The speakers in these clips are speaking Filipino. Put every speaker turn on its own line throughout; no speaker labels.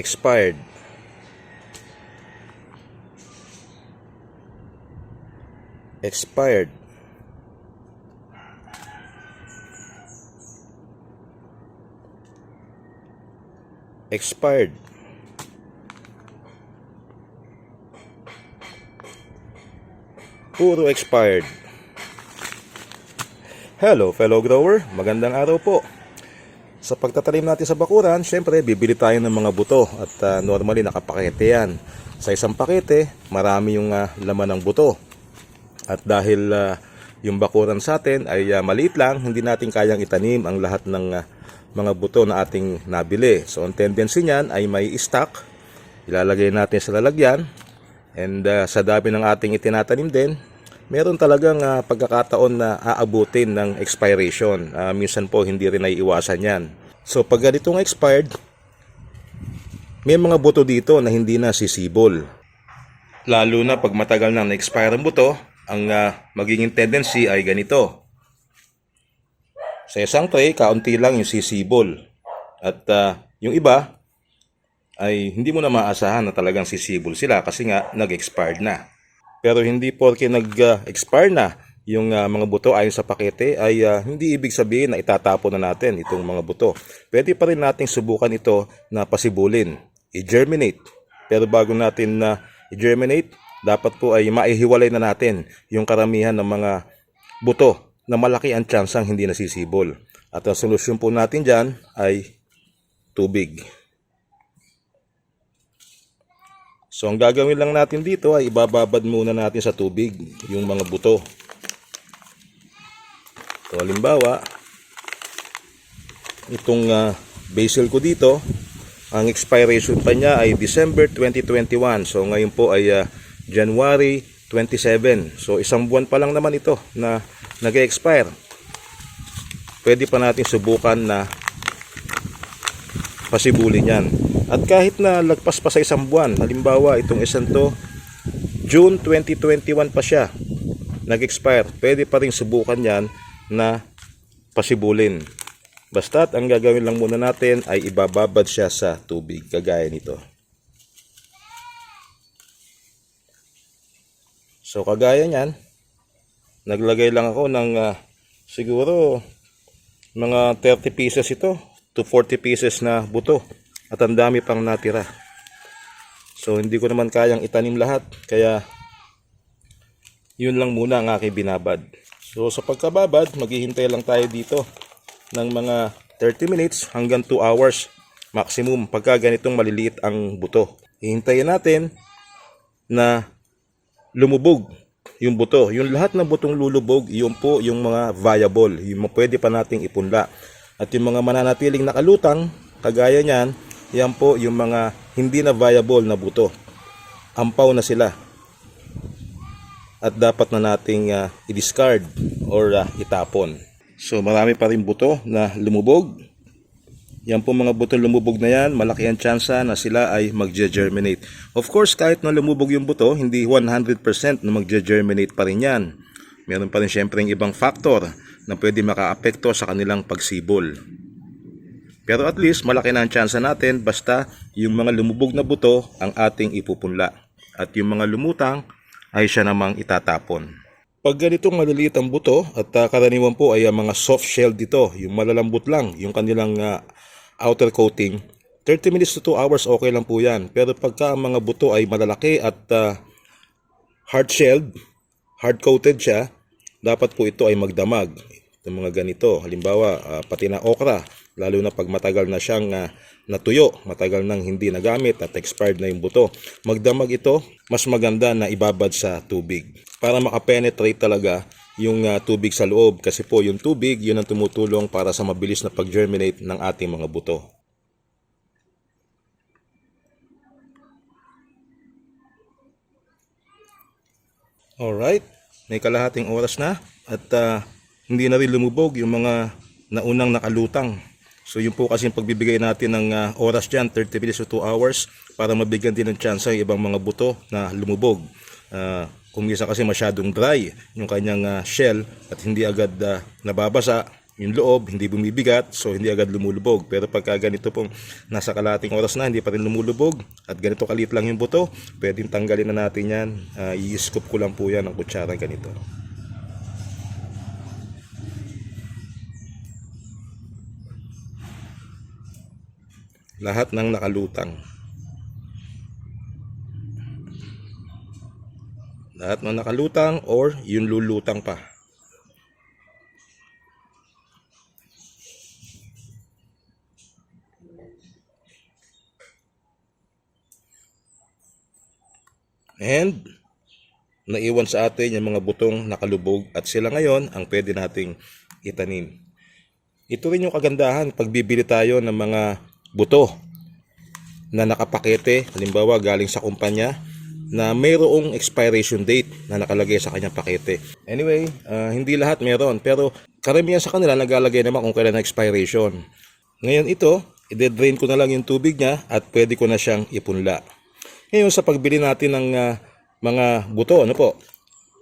expired. Expired. Expired. Puro expired. Hello fellow grower, magandang araw po. Sa pagtatanim natin sa bakuran, syempre bibili tayo ng mga buto at ah, normally nakapakete yan. Sa isang pakete, marami yung ah, laman ng buto. At dahil ah, yung bakuran sa atin ay ah, maliit lang, hindi natin kayang itanim ang lahat ng ah, mga buto na ating nabili. So ang tendency niyan ay may stock, ilalagay natin sa lalagyan, and ah, sa dami ng ating itinatanim din, meron talagang ah, pagkakataon na aabutin ng expiration. Ah, minsan po hindi rin ay iwasan yan. So pag ganitong expired, may mga buto dito na hindi na sisibol. Lalo na pag matagal na na-expire ang buto, ang ah, magiging tendency ay ganito. Sa isang tray, kaunti lang yung sisibol. At ah, yung iba, ay hindi mo na maasahan na talagang sisibol sila kasi nga nag-expired na. Pero hindi porke nag-expire na yung ah, mga buto ayon sa pakete ay ah, hindi ibig sabihin na itatapon na natin itong mga buto. Pwede pa rin nating subukan ito na pasibulin, i-germinate. Pero bago natin na i-germinate, dapat po ay maihiwalay na natin yung karamihan ng mga buto na malaki ang tsansang hindi nasisibol. At ang solusyon po natin dyan ay tubig. So ang gagawin lang natin dito ay ibababad muna natin sa tubig yung mga buto. So halimbawa, itong ah, basil ko dito, ang expiration pa niya ay December 2021. So ngayon po ay ah, January 27. So isang buwan pa lang naman ito na nag-expire. Pwede pa natin subukan na pasibulin yan. At kahit na lagpas pa sa isang buwan, halimbawa itong isang to, June 2021 pa siya, nag-expire, pwede pa rin subukan yan na pasibulin. Basta't ang gagawin lang muna natin ay ibababad siya sa tubig, kagaya nito. So kagaya niyan, naglagay lang ako ng ah, siguro mga 30 pieces ito to 40 pieces na buto at ang dami pang natira. So hindi ko naman kayang itanim lahat kaya yun lang muna ang aking binabad. So sa pagkababad, maghihintay lang tayo dito ng mga 30 minutes hanggang 2 hours maximum pagka ganitong maliliit ang buto. Hihintayin natin na lumubog yung buto. Yung lahat ng butong lulubog, yun po yung mga viable, yung pwede pa nating ipunla. At yung mga mananatiling nakalutang, kagaya niyan, yan po yung mga hindi na viable na buto. Ampaw na sila. At dapat na nating ah, i-discard or ah, itapon. So marami pa rin buto na lumubog. Yan po mga buto lumubog na yan, malaki ang tsansa na sila ay magje-germinate. Of course, kahit na lumubog yung buto, hindi 100% na magje-germinate pa rin yan. Meron pa rin syempre ibang factor na pwede makaapekto sa kanilang pagsibol. Pero at least malaki na ang tsansa natin basta yung mga lumubog na buto ang ating ipupunla. At yung mga lumutang ay siya namang itatapon. Pag ganitong maliliit ang buto at uh, karaniwan po ay ang mga soft shell dito, yung malalambot lang, yung kanilang ah, outer coating, 30 minutes to 2 hours okay lang po yan. Pero pagka ang mga buto ay malalaki at ah, hard-shelled, hard-coated siya, dapat po ito ay magdamag. Itong mga ganito, halimbawa ah, pati na okra, lalo na pag matagal na siyang ah, natuyo, matagal nang hindi nagamit at expired na yung buto. Magdamag ito, mas maganda na ibabad sa tubig para makapenetrate talaga yung ah, tubig sa loob kasi po yung tubig yun ang tumutulong para sa mabilis na pag-germinate ng ating mga buto. Alright, may kalahating oras na at ah, hindi na rin lumubog yung mga naunang nakalutang. So yun po kasi yung pagbibigay natin ng ah, oras dyan, 30 minutes to 2 hours para mabigyan din ng chance yung ibang mga buto na lumubog. Ah, kung isa kasi masyadong dry yung kanyang ah, shell at hindi agad ah, nababasa, yung loob, hindi bumibigat, so hindi agad lumulubog. Pero pagka ganito pong nasa kalating oras na, hindi pa rin lumulubog, at ganito kalit lang yung buto, pwedeng tanggalin na natin yan. Uh, i-scoop ko lang po yan ng kutsara ganito. Lahat ng nakalutang. Lahat ng nakalutang or yung lulutang pa. And naiwan sa atin yung mga butong nakalubog at sila ngayon ang pwede nating itanim. Ito rin yung kagandahan pag bibili tayo ng mga buto na nakapakete, halimbawa galing sa kumpanya, na mayroong expiration date na nakalagay sa kanyang pakete. Anyway, ah, hindi lahat meron, pero karamihan sa kanila nagalagay naman kung kailan na expiration. Ngayon ito, i-drain ko na lang yung tubig niya at pwede ko na siyang ipunla. Ngayon sa pagbili natin ng ah, mga buto, ano po?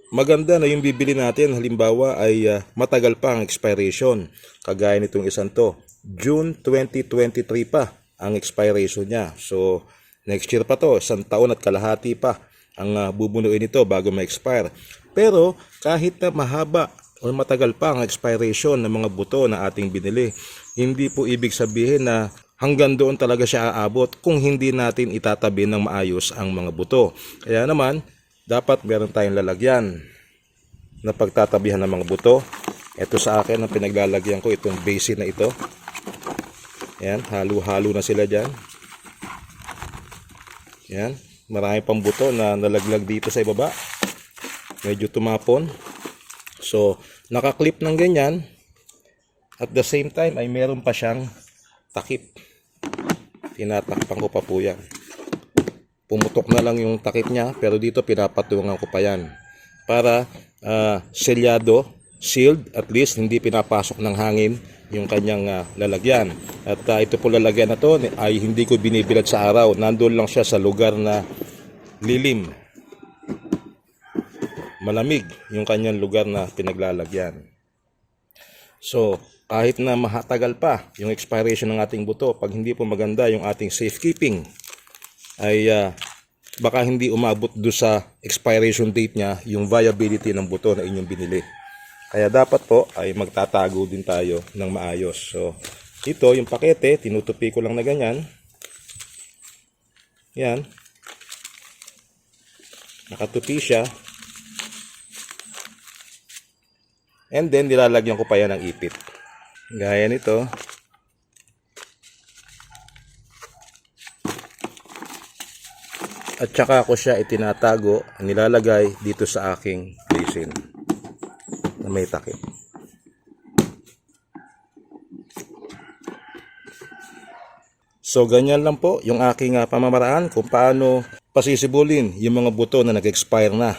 Maganda na yung bibili natin halimbawa ay ah, matagal pa ang expiration. Kagaya nitong isang to, June 2023 pa ang expiration niya. So next year pa to, isang taon at kalahati pa ang ah, bubunuin nito bago ma-expire. Pero kahit na mahaba o matagal pa ang expiration ng mga buto na ating binili, hindi po ibig sabihin na hanggang doon talaga siya aabot kung hindi natin itatabi ng maayos ang mga buto. Kaya naman, dapat meron tayong lalagyan na pagtatabihan ng mga buto. Ito sa akin ang pinaglalagyan ko itong basin na ito. Yan, halo-halo na sila dyan. Yan, marami pang buto na nalaglag dito sa ibaba. Medyo tumapon. So, nakaklip ng ganyan. At the same time ay meron pa siyang takip. Tinatakpan ko pa po yan. Pumutok na lang yung takip niya pero dito pinapatungan ko pa yan. Para ah, selyado, sealed, at least hindi pinapasok ng hangin yung kanyang ah, lalagyan. At ah, ito po lalagyan na to ay hindi ko binibilad sa araw. Nandun lang siya sa lugar na lilim. Malamig yung kanyang lugar na pinaglalagyan. So, kahit na mahatagal pa yung expiration ng ating buto, pag hindi po maganda yung ating safekeeping, ay ah, baka hindi umabot do sa expiration date niya yung viability ng buto na inyong binili. Kaya dapat po ay magtatago din tayo ng maayos. So, ito yung pakete, tinutupi ko lang na ganyan. Yan. Nakatupi siya. And then, nilalagyan ko pa yan ng ipit. Gaya nito. At saka ko siya itinatago, nilalagay dito sa aking basin na may takip. So ganyan lang po yung aking ah, pamamaraan kung paano pasisibulin yung mga buto na nag-expire na.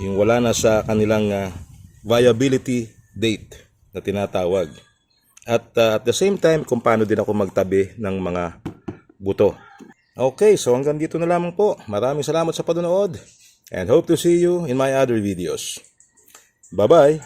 Yung wala na sa kanilang ah, viability date na tinatawag. At ah, at the same time kung paano din ako magtabi ng mga buto. Okay, so hanggang dito na lamang po. Maraming salamat sa panonood and hope to see you in my other videos. Bye-bye!